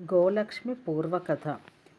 గోలక్ష్మి పూర్వకథ.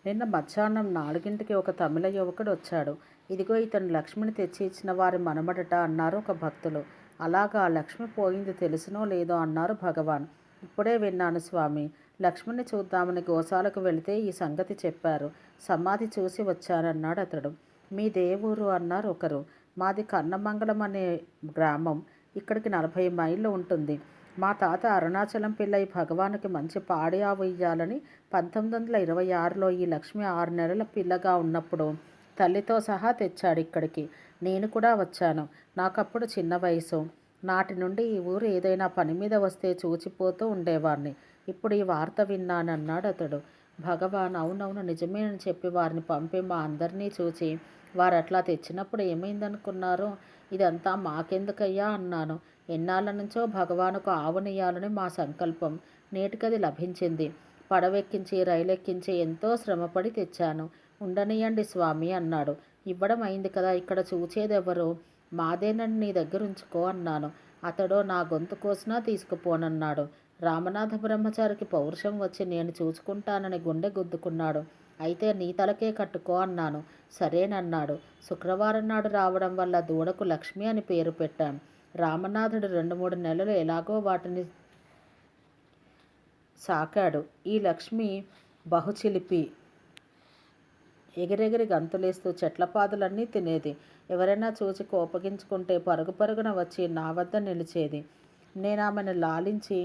నిన్న మధ్యాహ్నం నాలుగింటికి ఒక తమిళ యువకుడు వచ్చాడు. ఇదిగో ఇతను లక్ష్మిని తెచ్చి ఇచ్చిన వారి మనమడట అన్నారు ఒక భక్తులు. అలాగా లక్ష్మి పోయింది తెలుసునో లేదో అన్నారు భగవాన్. ఇప్పుడే విన్నాను స్వామి. లక్ష్మిని చూద్దామని గోశాలకు వెళితే ఈ సంగతి చెప్పారు. సమాధి చూసి వచ్చానన్నాడు అతడు. మీ దేవురు అన్నారు ఒకరు. మాది కన్నమంగళం అనే గ్రామం. ఇక్కడికి నలభై మైళ్ళు ఉంటుంది. మా తాత అరుణాచలం పిల్లై భగవానుకి మంచి పాడి ఆవు ఇయ్యాలని పంతొమ్మిది వందల ఇరవై ఆరులో ఈ లక్ష్మి ఆరు నెలల పిల్లగా ఉన్నప్పుడు తల్లితో సహా తెచ్చాడు ఇక్కడికి. నేను కూడా వచ్చాను. నాకప్పుడు చిన్న వయసు. నాటి నుండి ఈ ఊరు ఏదైనా పని మీద వస్తే చూచిపోతూ ఉండేవాడిని ఇప్పుడు ఈ వార్త విన్నానన్నాడు అతడు. భగవాన్ అవునవును నిజమే అని చెప్పి వారిని పంపి మా అందరినీ చూచి వారు అట్లా తెచ్చినప్పుడు ఏమైందనుకున్నారో? ఇదంతా మాకెందుకయ్యా? అన్నాను. ఎన్నాళ్ళ నుంచో భగవానుకు ఆవునియాలని మా సంకల్పం. నేటికది లభించింది. పడవెక్కించి రైలెక్కించి ఎంతో శ్రమపడి తెచ్చాను. ఉండనియండి స్వామి అన్నాడు. ఇవ్వడం అయింది కదా ఇక్కడ చూచేదెవరు? మాదేనని నీ దగ్గర ఉంచుకో అన్నాను. అతడు నా గొంతు కోసినా తీసుకుపోనన్నాడు. రామనాథ బ్రహ్మచారికి పౌరుషం వచ్చి నేను చూసుకుంటానని గుండె గుద్దుకున్నాడు. అయితే నీ తలకే కట్టుకో అన్నాను. సరేనన్నాడు. శుక్రవారం నాడు రావడం వల్ల దూడకు లక్ష్మి అని పేరు పెట్టాం. రామనాథుడు రెండు మూడు నెలలు ఎలాగో వాటిని సాకాడు. ఈ లక్ష్మి బహుచిలిపి. ఎగిరెగిరి గంతులేస్తూ చెట్ల పాదులన్నీ తినేది. ఎవరైనా చూచి కోపగించుకుంటే పరుగు పరుగున వచ్చి నా వద్ద నిలిచేది. నేను ఆమెను లాలించి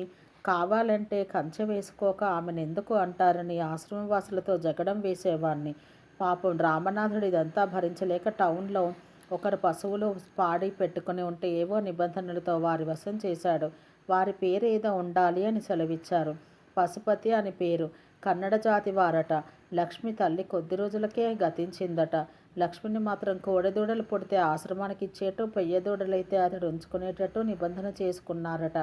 కావాలంటే కంచె వేసుకోక ఆమెను ఎందుకు అంటారని ఆశ్రమవాసులతో జగడం వేసేవాడిని పాపం రామనాథుడు ఇదంతా భరించలేక టౌన్లో ఒకరు పశువులు పాడి పెట్టుకుని ఉంటే ఏవో నిబంధనలతో వారి వశం చేశాడు. వారి పేరు ఏదో ఉండాలి అని సెలవిచ్చారు. పశుపతి అని పేరు. కన్నడ జాతి వారట. లక్ష్మి తల్లి కొద్ది రోజులకే గతించిందట. లక్ష్మిని మాత్రం కోడెదూడలు పుడితే ఆశ్రమానికి ఇచ్చేట్టు పెయ్యదూడలైతే అతడు ఉంచుకునేటట్టు నిబంధన చేసుకున్నారట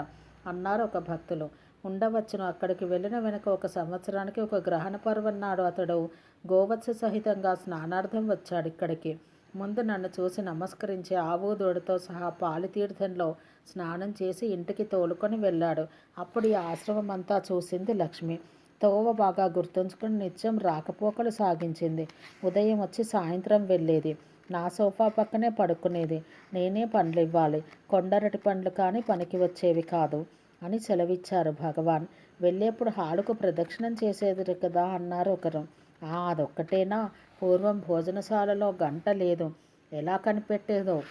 అన్నారు ఒక భక్తులు. ఉండవచ్చును. అక్కడికి వెళ్ళిన వెనుక ఒక సంవత్సరానికి ఒక గ్రహణ పర్వం నాడు అతడు. గోవత్స సహితంగా స్నానార్థం వచ్చాడు ఇక్కడికి. ముందు నన్ను చూసి నమస్కరించి ఆవు దూడతో సహా పాలితీర్థంలో స్నానం చేసి ఇంటికి తోలుకొని వెళ్ళాడు. అప్పుడు ఈ ఆశ్రమం అంతా చూసింది లక్ష్మి. తోవ బాగా గుర్తుంచుకుని నిత్యం రాకపోకలు సాగించింది. ఉదయం వచ్చి సాయంత్రం వెళ్ళేది. నా సోఫా పక్కనే పడుకునేది. నేనే పండ్లు ఇవ్వాలి కొండరటి పండ్లు కానీ పనికి వచ్చేవి కాదు అని సెలవిచ్చారు భగవాన్. వెళ్ళేప్పుడు హాలుకు ప్రదక్షిణం చేసేది కదా అన్నారు ఒకరు. అదొక్కటేనా? పూర్వం భోజనశాలలో గంట లేదు. ఎలా కనిపెట్టేదో?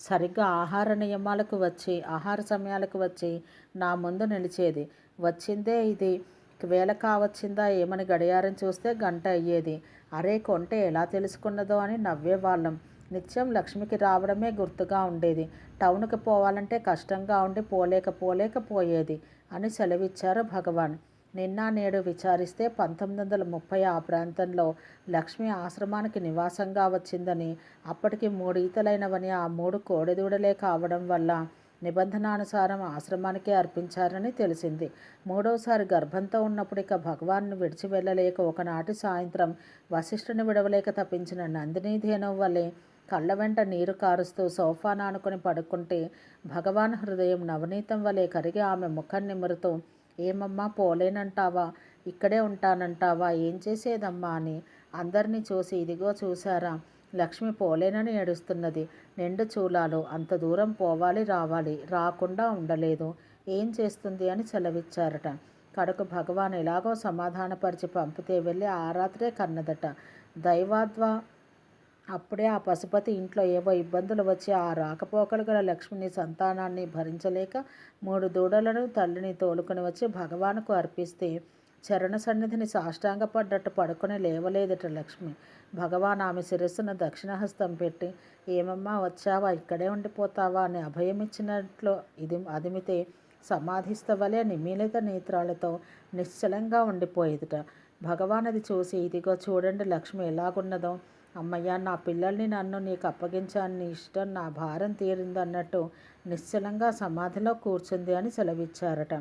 సరిగ్గా ఆహార నియమాలకు వచ్చి ఆహార సమయాలకు వచ్చి నా ముందు నిలిచేది. వచ్చిందే ఇది. వేళ కావచ్చిందా ఏమని గడియారం చూస్తే గంట అయ్యేది. అరే కొంటే ఎలా తెలుసుకున్నదో అని నవ్వేవాళ్ళం. నిత్యం లక్ష్మికి రావడమే గుర్తుగా ఉండేది. టౌన్కి పోవాలంటే కష్టంగా ఉండి పోలేక పోలేకపోయేది అని సెలవిచ్చారు భగవాన్. నిన్న నేడు విచారిస్తే పంతొమ్మిది వందల ముప్పై ఆ ప్రాంతంలో లక్ష్మి ఆశ్రమానికి నివాసంగా వచ్చిందని అప్పటికి మూడు ఈతలైనవని ఆ మూడు కోడెదూడలే కావడం వల్ల నిబంధనానుసారం ఆశ్రమానికే అర్పించారని తెలిసింది. మూడోసారి గర్భంతో ఉన్నప్పుడు ఇక భగవాన్ను విడిచి వెళ్ళలేక ఒకనాటి సాయంత్రం వశిష్ఠుని విడవలేక తప్పించిన నందిని ధేనువు వలె కళ్ళ వెంట నీరు కారుస్తూ సోఫాను ఆనుకుని పడుకుంటే భగవాన్ హృదయం నవనీతం వలె కరిగి ఆమె ముఖం నిమురుతూ ఏమమ్మా పోలేనంటావా? ఇక్కడే ఉంటానంటావా? ఏం చేసేదమ్మా అని అందరినీ చూసి ఇదిగో చూసారా లక్ష్మి పోలేనని ఏడుస్తున్నది. నిండు చూలాలు అంత దూరం పోవాలి రావాలి రాకుండా ఉండలేదు. ఏం చేస్తుంది అని సెలవిచ్చారట. కడకు భగవాన్ ఎలాగో సమాధానపరిచి పంపితే వెళ్ళి ఆ రాత్రే కన్నదట. దైవాద్వా అప్పుడే ఆ పశుపతి ఇంట్లో ఏవో ఇబ్బందులు వచ్చి ఆ రాకపోకలు గల లక్ష్మిని సంతానాన్ని భరించలేక మూడు దూడలను తల్లిని తోలుకొని వచ్చి భగవానుకు అర్పిస్తే చరణ సన్నిధిని సాష్టాంగపడ్డట్టు పడుకొని లేవలేదట లక్ష్మి. భగవాన్ ఆమె శిరస్సును దక్షిణహస్తం పెట్టి ఏమమ్మా వచ్చావా? ఇక్కడే ఉండిపోతావా? అని అభయమిచ్చినట్లు ఇది అదిమితే సమాధిస్తవలే నిమీలిత నేత్రాలతో నిశ్చలంగా ఉండిపోయేదిట. భగవాన్ అది చూసి ఇదిగో చూడండి లక్ష్మి ఎలాగున్నదో? అమ్మయ్య నా పిల్లల్ని నన్ను నీకు అప్పగించాలని ఇష్టం నా భారం తీరిందన్నట్టు నిశ్చలంగా సమాధిలో కూర్చుంది అని సెలవిచ్చారట.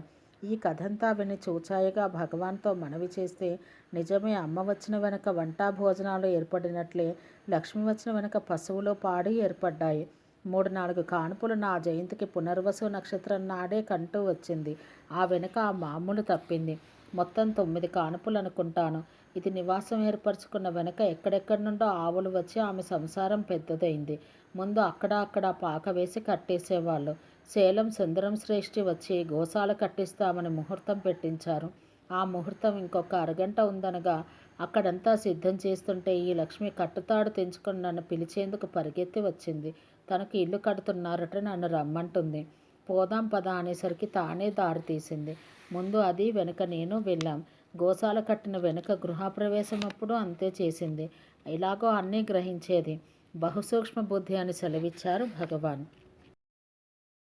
ఈ కథంతా విని చూచాయగా భగవాన్తో మనవి చేస్తే నిజమే అమ్మ వచ్చిన వెనక వంట భోజనాలు ఏర్పడినట్లే లక్ష్మి వచ్చిన వెనక పశువులు పాడి ఏర్పడ్డాయి. మూడు నాలుగు కానుపులు నా జయంతికి పునర్వసు నక్షత్రం నాడే కంటూ వచ్చింది. ఆ వెనుక ఆ మామూలు తప్పింది. మొత్తం తొమ్మిది కానుపులు అనుకుంటాను. ఇది నివాసం ఏర్పరచుకున్న వెనక ఎక్కడెక్కడి నుండో ఆవులు వచ్చి ఆమె సంసారం పెద్దదైంది. ముందు అక్కడ అక్కడ పాక వేసి కట్టేసేవాళ్ళు. సేలం సుందరం శ్రేష్ఠి వచ్చి గోశాల కట్టిస్తామని ముహూర్తం పెట్టించారు. ఆ ముహూర్తం ఇంకొక అరగంట ఉందనగా అక్కడంతా సిద్ధం చేస్తుంటే ఈ లక్ష్మి కట్టుతాడు తెంచుకొని నన్ను పిలిచేందుకు పరిగెత్తి వచ్చింది. తనకు ఇల్లు కడుతున్నారట నన్ను రమ్మంటుంది. పోదాం పద అనేసరికి తానే దారి తీసింది. ముందు అది వెనుక నేను వెళ్ళాం. గోశాల కట్టిన వెనుక గృహప్రవేశం అప్పుడు అంతే చేసింది. ఇలాగో అన్నీ గ్రహించేది. బహుసూక్ష్మ బుద్ధి అని సెలవిచ్చారు భగవాన్.